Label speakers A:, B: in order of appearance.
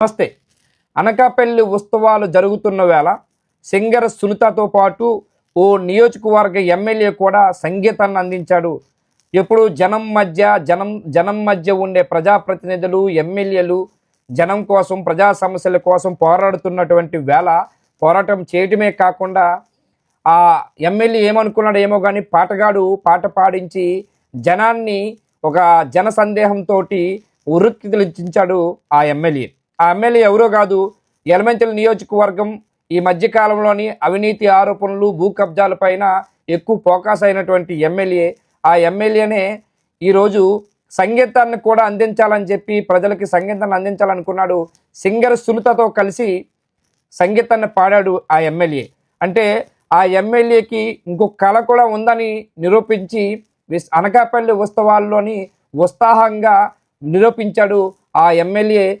A: నమస్తే. అనకాపల్లి ఉత్సవాలు జరుగుతున్న వేళ సింగర్ సునీతతో పాటు ఓ నియోజకవర్గ ఎమ్మెల్యే కూడా సంగీతాన్ని అందించాడు. ఎప్పుడు జనం మధ్య జనం జనం మధ్య ఉండే ప్రజాప్రతినిధులు ఎమ్మెల్యేలు జనం కోసం ప్రజా సమస్యల కోసం పోరాడుతున్నటువంటి వేళ పోరాటం చేయటమే కాకుండా ఆ ఎమ్మెల్యే ఏమనుకున్నాడు ఏమో కానీ పాటగాడు పాట పాడించి జనాన్ని ఒక జన సందేహంతో ఉరుక్కిదిలించాడు ఆ ఎమ్మెల్యే. ఆ ఎమ్మెల్యే ఎవరో కాదు ఎలమెంచల నియోజకవర్గం ఈ మధ్యకాలంలోని అవినీతి ఆరోపణలు భూ కబ్జాలపైన ఎక్కువ ఫోకస్ అయినటువంటి ఎమ్మెల్యే. ఆ ఎమ్మెల్యేనే ఈరోజు సంగీతాన్ని కూడా అందించాలని చెప్పి ప్రజలకి సంగీతాన్ని అందించాలనుకున్నాడు. సింగర్ సునీతతో కలిసి సంగీతాన్ని పాడాడు ఆ ఎమ్మెల్యే. అంటే ఆ ఎమ్మెల్యేకి ఇంకొక కళ కూడా ఉందని నిరూపించి విస్- అనకాపల్లి ఉత్సవాల్లోని ఉత్సాహంగా నిరూపించాడు ఆ ఎమ్మెల్యే.